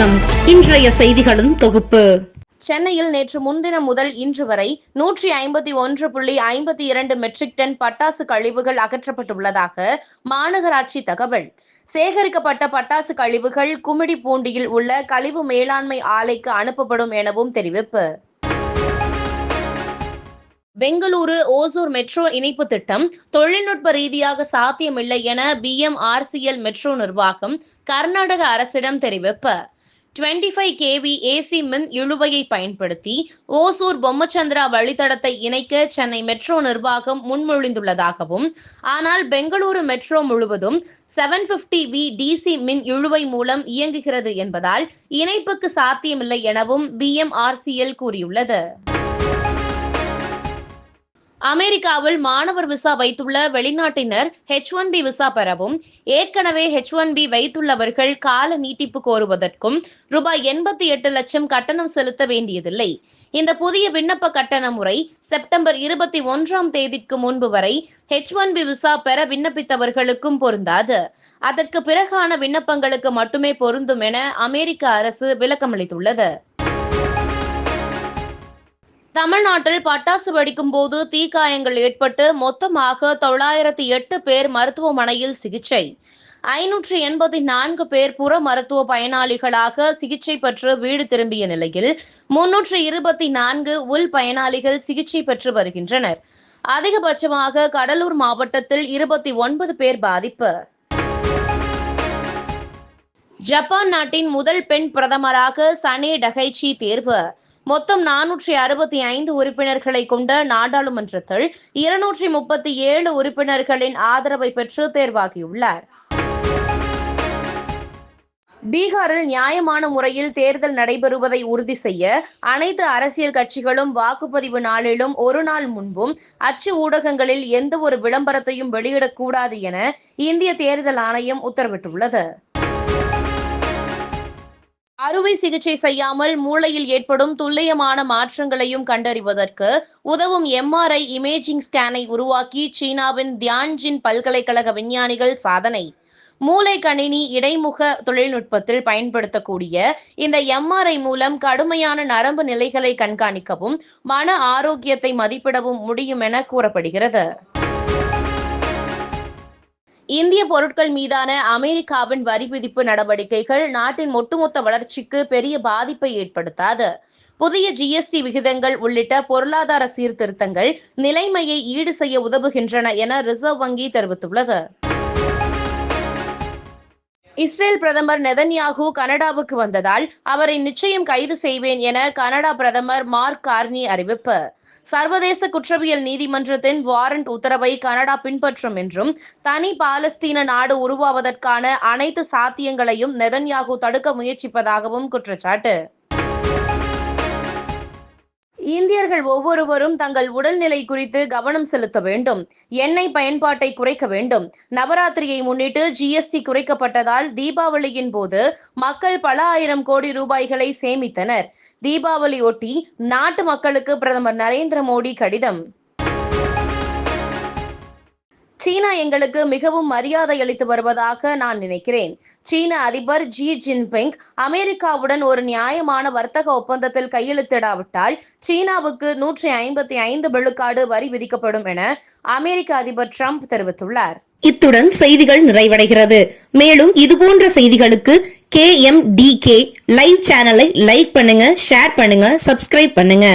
வணக்கம். இன்றைய செய்திகளின் தொகுப்பு. சென்னையில் நேற்று முன்தினம் முதல் இன்று வரை நூற்றி ஐம்பத்தி ஒன்று புள்ளி ஐம்பத்தி இரண்டு மெட்ரிக் டன் பட்டாசு கழிவுகள் அகற்றப்பட்டுள்ளதாக மாநகராட்சி தகவல். சேகரிக்கப்பட்ட பட்டாசு கழிவுகள் குமிடி பூண்டியில் உள்ள கழிவு மேலாண்மை ஆலைக்கு அனுப்பப்படும் எனவும் தெரிவிப்பு. பெங்களூரு ஓசூர் மெட்ரோ இணைப்பு திட்டம் தொழில்நுட்ப ரீதியாக சாத்தியமில்லை என பிஎம்ஆர்சிஎல் மெட்ரோ நிர்வாகம் கர்நாடக அரசிடம் தெரிவிப்பு. 25 ஃபைவ் கேவி ஏசி மின் இழுவையை பயன்படுத்தி ஓசூர் பொம்மச்சந்திரா வழித்தடத்தை இணைக்க சென்னை மெட்ரோ நிர்வாகம் முன்மொழிந்துள்ளதாகவும் ஆனால் பெங்களூரு மெட்ரோ முழுவதும் செவன் பிப்டி வி டிசி மின் இழுவை மூலம் இயங்குகிறது என்பதால் இணைப்புக்கு சாத்தியமில்லை எனவும் பிஎம்ஆர்சிஎல் கூறியுள்ளது. அமெரிக்காவில் மாணவர் விசா வைத்துள்ள வெளிநாட்டினர் ஹெச் ஒன் பி விசா பெறவும் ஏற்கனவே ஹெச் ஒன் பி வைத்துள்ளவர்கள் கால நீட்டிப்பு கோருவதற்கும் ரூபாய் எண்பத்தி எட்டு லட்சம் கட்டணம் செலுத்த வேண்டியதில்லை. இந்த புதிய விண்ணப்ப கட்டண முறை செப்டம்பர் இருபத்தி ஒன்றாம் தேதிக்கு முன்பு வரை ஹெச் ஒன் பி விசா பெற விண்ணப்பித்தவர்களுக்கும் பொருந்தாது. அதற்கு பிறகான விண்ணப்பங்களுக்கு மட்டுமே பொருந்தும் என அமெரிக்க அரசு விளக்கமளித்துள்ளது. தமிழ்நாட்டில் பட்டாசு வெடிக்கும் போது தீக்காயங்கள் ஏற்பட்டு மொத்தமாக தொள்ளாயிரத்தி எட்டு பேர் மருத்துவமனையில் சிகிச்சை. ஐநூற்று எண்பத்தி நான்கு பேர் புற மருத்துவ பயனாளிகளாக சிகிச்சை பெற்று வீடு திரும்பிய நிலையில் முன்னூற்று இருபத்தி நான்கு உள் பயனாளிகள் சிகிச்சை பெற்று வருகின்றனர். அதிகபட்சமாக கடலூர் மாவட்டத்தில் இருபத்தி ஒன்பது பேர் பாதிப்பு. ஜப்பான் நாட்டின் முதல் பெண் பிரதமராக சனே டகைச்சி தேர்வு. மொத்தம் நானூற்றி அறுபத்தி ஐந்து உறுப்பினர்களை கொண்ட நாடாளுமன்றத்தில் இருநூற்றி முப்பத்தி ஏழு உறுப்பினர்களின் ஆதரவை பெற்று தேர்வாகியுள்ளார். பீகாரில் நியாயமான முறையில் தேர்தல் நடைபெறுவதை உறுதி செய்ய அனைத்து அரசியல் கட்சிகளும் வாக்குப்பதிவு நாளிலும் ஒரு நாள் முன்பும் அச்சு ஊடகங்களில் எந்த ஒரு விளம்பரத்தையும் வெளியிடக்கூடாது என இந்திய தேர்தல் ஆணையம் உத்தரவிட்டுள்ளது. அறுவை சிகிச்சை செய்யாமல் மூளையில் ஏற்படும் துல்லியமான மாற்றங்களையும் கண்டறிவதற்கு உதவும் எம்ஆர்ஐ இமேஜிங் ஸ்கேனை உருவாக்கி சீனாவின் தியான்ஜின் பல்கலைக்கழக விஞ்ஞானிகள் சாதனை. மூளை கணினி இடைமுக தொழில்நுட்பத்தில் பயன்படுத்தக்கூடிய இந்த எம்ஆர்ஐ மூலம் கடுமையான நரம்பு நிலைகளை கண்காணிக்கவும் மன ஆரோக்கியத்தை மதிப்பிடவும் முடியும் என கூறப்படுகிறது. இந்திய பொருட்கள் மீதான அமெரிக்காவின் வரி விதிப்பு நடவடிக்கைகள் நாட்டின் ஒட்டுமொத்த வளர்ச்சிக்கு பெரிய பாதிப்பை ஏற்படுத்தாது. புதிய ஜிஎஸ்டி விகிதங்கள் உள்ளிட்ட பொருளாதார சீர்திருத்தங்கள் நிலைமையை ஈடு செய்ய உதவுகின்றன என ரிசர்வ் வங்கி தெரிவித்துள்ளது. இஸ்ரேல் பிரதமர் நெதன்யாகு கனடாவுக்கு வந்ததால் அவரை நிச்சயம் கைது செய்வேன் என கனடா பிரதமர் மார்க் கார்னி அறிவிப்பு. சர்வதேச குற்றவியல் நீதிமன்றத்தின் வாரண்ட் உத்தரவை கனடா பின்பற்றும் என்றும் தனி பாலஸ்தீன நாடு உருவாவதற்கான அனைத்து சாத்தியங்களையும் நெதன்யாகு தடுக்க முயற்சிப்பதாகவும் குற்றச்சாட்டு. இந்தியர்கள் ஒவ்வொருவரும் தங்கள் உடல்நிலை குறித்து கவனம் செலுத்த வேண்டும். எண்ணெய் பயன்பாட்டை குறைக்க வேண்டும். நவராத்திரியை முன்னிட்டு ஜிஎஸ்டி குறைக்கப்பட்டதால் தீபாவளியின் போது மக்கள் பல ஆயிரம் கோடி ரூபாய்களை சேமித்தனர். தீபாவளி ஒட்டி நாட்டு மக்களுக்கு பிரதமர் நரேந்திர மோடி கடிதம். சீனா எங்களுக்கு மிகவும் மரியாதை அளித்து வருவதாக நான் நினைக்கிறேன். சீன அதிபர் ஜி ஜின்பிங் அமெரிக்காவுடன் ஒரு நியாயமான வர்த்தக ஒப்பந்தத்தில் கையெழுத்திடாவிட்டால் சீனாவுக்கு நூற்றி ஐம்பத்தி ஐந்து விழுக்காடு வரி விதிக்கப்படும் என அமெரிக்க அதிபர் ட்ரம்ப் தெரிவித்துள்ளார். இத்துடன் செய்திகள் நிறைவடைகிறது. மேலும் இதுபோன்ற செய்திகளுக்கு K M T K live சேனலை லைக் பண்ணுங்க ஷேர் பண்ணுங்க சப்ஸ்கிரைப் பண்ணுங்க.